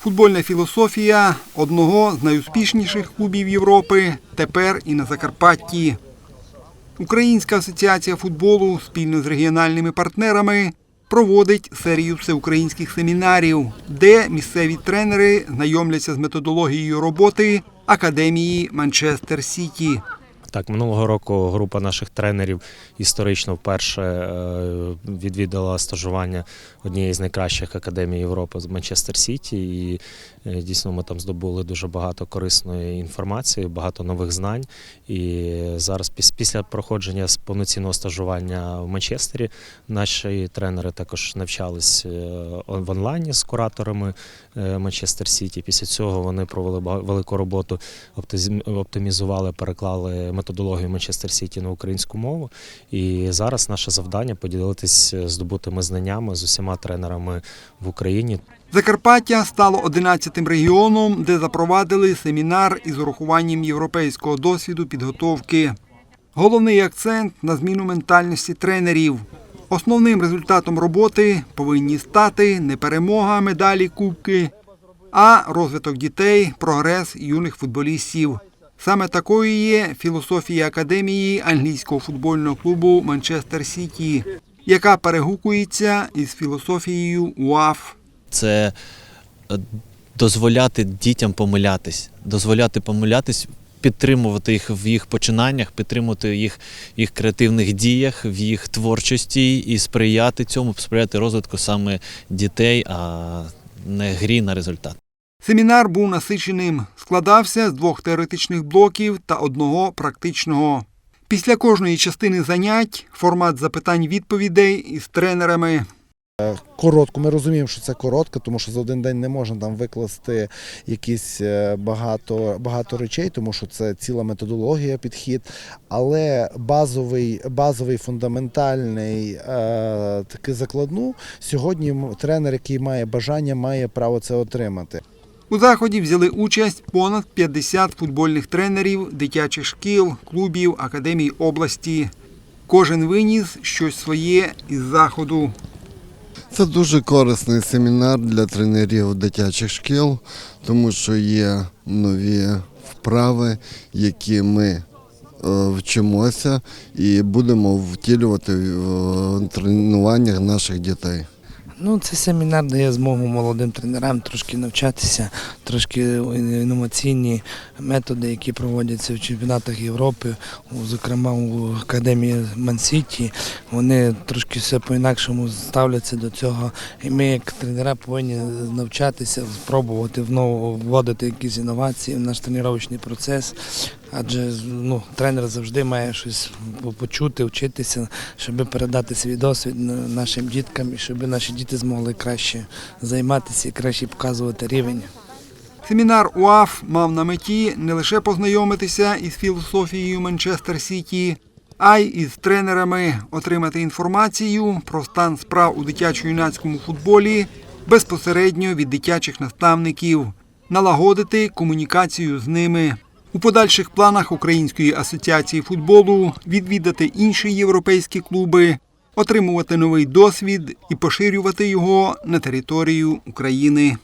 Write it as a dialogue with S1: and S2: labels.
S1: Футбольна філософія одного з найуспішніших клубів Європи тепер і на Закарпатті. Українська асоціація футболу спільно з регіональними партнерами проводить серію всеукраїнських семінарів, де місцеві тренери знайомляться з методологією роботи академії Манчестер Сіті.
S2: Так, минулого року група наших тренерів історично вперше е, відвідала стажування однієї з найкращих академій Європи з Манчестер Сіті. І е, дійсно ми там здобули дуже багато корисної інформації, багато нових знань. І зараз, піс- після проходження з повноцінного стажування в Манчестері, наші тренери також навчались е, в онлайні з кураторами Манчестер Сіті. Після цього вони провели велику роботу оптимізували, переклали методологію Манчестер Сіті на українську мову. І зараз наше завдання поділитись здобутими знаннями з усіма тренерами в Україні.
S1: Закарпаття стало 11-тим регіоном, де запровадили семінар із урахуванням європейського досвіду підготовки. Головний акцент на зміну ментальності тренерів. Основним результатом роботи повинні стати не перемога, медалі, кубки, а розвиток дітей, прогрес юних футболістів. Саме такою є філософія академії англійського футбольного клубу Манчестер Сіті, яка перегукується із філософією УАФ.
S3: це е, дозволяти дітям помилятись, дозволяти помилятись, підтримувати їх в їх починаннях, підтримувати їх їх креативних діях, в їх творчості і сприяти цьому, сприяти розвитку саме дітей, а не грі на результат.
S1: Семінар був насиченим, складався з двох теоретичних блоків та одного практичного. Після кожної частини занять формат запитань-відповідей із тренерами.
S4: коротко. Ми розуміємо, що це коротко, тому що за один день не можна там викласти якісь е, багато, багато речей, тому що це ціла методологія, підхід. Але базовий, базовий фундаментальний е, такий закладну сьогодні тренер, який має бажання, має право це отримати.
S1: У заході взяли участь понад 50 футбольних тренерів, дитячих шкіл, клубів, академій області. Кожен виніс щось своє із заходу.
S5: Це дуже корисний семінар для тренерів дитячих шкіл, тому що є нові вправи, які ми е, вчимося і будемо втілювати в тренуваннях наших дітей.
S6: Ну, цей семінар дає змогу молодим тренерам трошки навчатися, трошки інноваційні методи, які проводяться в чемпіонатах Європи, зокрема у академії Мансіті. Вони трошки все по-інакшому ставляться до цього. І ми, як тренера, повинні навчатися, спробувати внову вводити якісь інновації в наш тренувальний процес. Адже ну, тренер завжди має щось почути, вчитися, щоб передати свій досвід нашим діткам, і щоб наші діти змогли краще займатися і краще показувати рівень.
S1: Семінар УАФ мав на меті не лише познайомитися із філософією Манчестер Сіті, а й із тренерами отримати інформацію про стан справ у дитячо-юнацькому футболі безпосередньо від дитячих наставників, налагодити комунікацію з ними. У подальших планах Української асоціації футболу відвідати інші європейські клуби, отримувати новий досвід і поширювати його на територію України.